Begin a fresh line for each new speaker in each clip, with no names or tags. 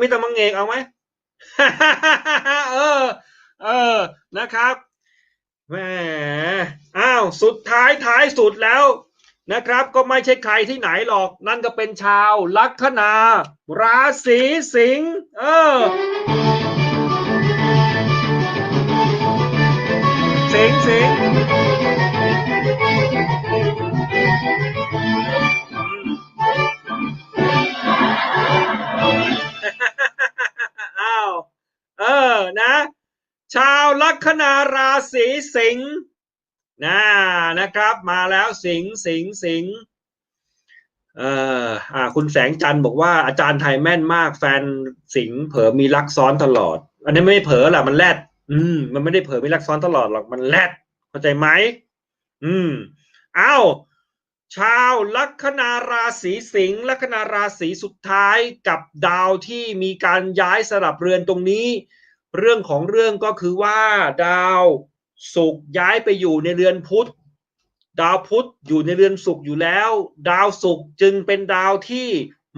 มิตรมังเงกเอาไหมเออ เออนะครับแหมอ้าวสุดท้ายท้ายสุดแล้วนะครับ ก็ไม่ใช่ใครที่ไหนหรอก นั่นก็เป็นชาวลัคนา ราศีสิงห์เออสิงสิง ลัคนาราศีสิงห์นะนะครับ มาแล้วสิงห์สิงห์สิงห์เอ่ออ่าคุณแสงจันทร์บอกว่าอาจารย์ไทยแม่นมากแฟนสิงห์เผลอมีรักซ้อนตลอด อันนี้ไม่เผลอแหละมันแรดอืม มันไม่ได้เผลอมีรักซ้อนตลอดหรอกมันแรดเข้าใจไหมอืมอ้าวชาวลัคนาราศีสิงห์ลัคนาราศีสุดท้ายกับดาวที่มีการย้ายสลับเรือนตรงนี้ เรื่องของเรื่องก็คือว่าดาวศุกร์ย้ายไปอยู่ในเรือนพุธดาวพุธอยู่ในเรือนศุกร์อยู่แล้ว ดาวศุกร์จึงเป็นดาวที่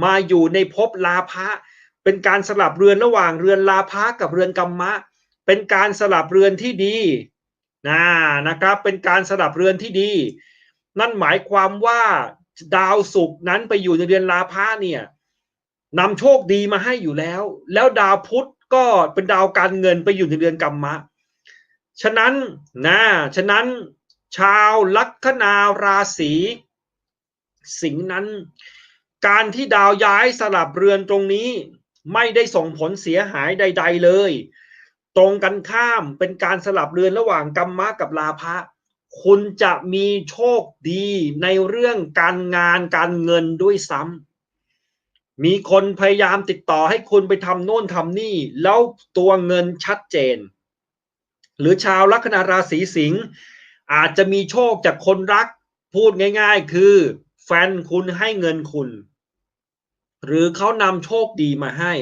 มาอยู่ในภพลาภะเป็นการสลับเรือนระหว่างเรือนลาภะกับเรือนกัมมะ เป็นการสลับเรือนที่ดีนะนะครับ เป็นการสลับเรือนที่ดี นั่นหมายความว่าดาวศุกร์นั้นไปอยู่ในเรือนลาภะเนี่ยนำโชคดีมาให้อยู่แล้ว แล้วดาวพุธ ก็เป็นดาวการเงินไปอยู่ในเรือนกัมมะ ฉะนั้นนะฉะนั้นชาวลัคนาราศีสิงห์นั้น การที่ดาวย้ายสลับเรือนตรงนี้ ไม่ได้ส่งผลเสียหายใด ๆ เลย ตรงกันข้ามเป็นการสลับเรือนระหว่างกัมมะกับลาภะคุณจะมีโชคดีในเรื่องการงานการเงินด้วยซ้ำ มีคนพยายามติดต่อให้คุณไปทำโน่นทำนี่ แล้วตัวเงินชัดเจน หรือชาวลัคนาราศีสิงห์อาจจะมีโชคจากคนรัก พูดง่าย ๆ คือ แฟนคุณให้เงินคุณ หรือเขานำโชคดีมาให้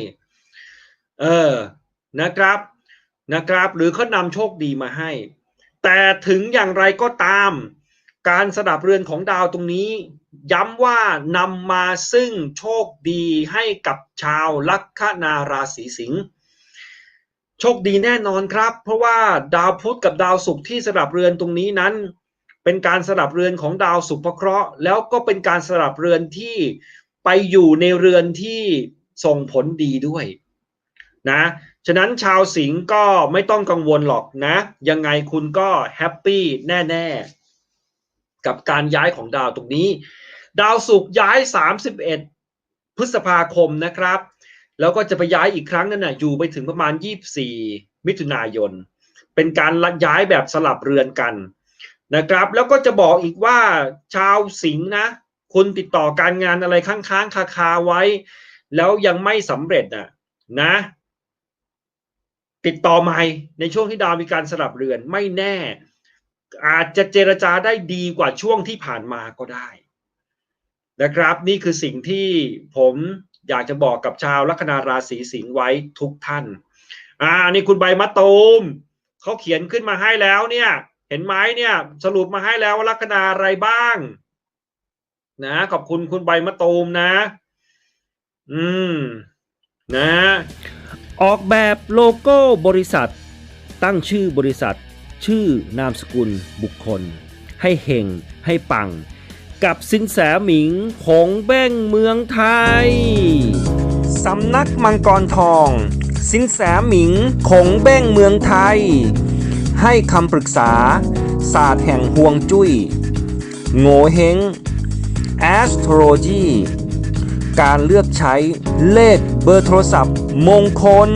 เออนะครับนะครับ หรือเขานำโชคดีมาให้ แต่ถึงอย่างไรก็ตาม การสดับเรือนของดาวตรงนี้ ย้ำว่านำมาซึ่งโชคดีให้กับชาวลัคนาราศีสิงห์โชคดีแน่นอนครับ เพราะว่าดาวพุธกับดาวศุกร์ที่สลับเรือนตรงนี้นั้น เป็นการสลับเรือนของดาวศุกร์พระเคราะห์แล้วก็เป็นการสลับเรือนที่ไปอยู่ในเรือนที่ส่งผลดีด้วยนะฉะนั้นชาวสิงห์ก็ไม่ต้องกังวลหรอกนะ ยังไงคุณก็แฮปปี้แน่ ๆ กับการย้ายของดาวตรงนี้ ดาวศุกร์ย้าย 31 พฤษภาคมนะครับ แล้วก็จะไปย้ายอีกครั้งนั่นน่ะอยู่ไปถึงประมาณ 24 มิถุนายน เป็นการย้ายแบบสลับเรือนกันนะครับ แล้วก็จะบอกอีกว่าชาวสิงห์นะคุณติดต่อการงานอะไรค้างๆ คาๆไว้ แล้วยังไม่สำเร็จน่ะนะ ติดต่อใหม่ในช่วงที่ดาวมีการสลับเรือนไม่แน่ อาจจะเจรจาได้ดีกว่าช่วงที่ผ่านมาก็ได้ นะครับ นี่คือสิ่งที่ผมอยากจะบอกกับชาวลัคนาราศีสิงห์ไว้ทุกท่าน อ่านี่คุณใบมะตูมเขาเขียนขึ้นมาให้แล้วเนี่ย เห็นไหมเนี่ยสรุปมาให้แล้วว่าลัคนาอะไรบ้าง นะขอบคุณคุณใบมะตูมนะ อืม นะ
ออกแบบโลโก้บริษัท ตั้งชื่อบริษัท ชื่อนามสกุลบุคคล ให้เฮงให้ปัง กับสินแสหมิงคงแบ้งเมืองไทย สำนักมังกรทอง สินแสหมิงคงแบ้งเมืองไทย ให้คำปรึกษา ศาสตร์แห่งห่วงจุย้ย โงเฮง astrology การเลือกใช้เลขเบอร์โทรศัพท์มงคล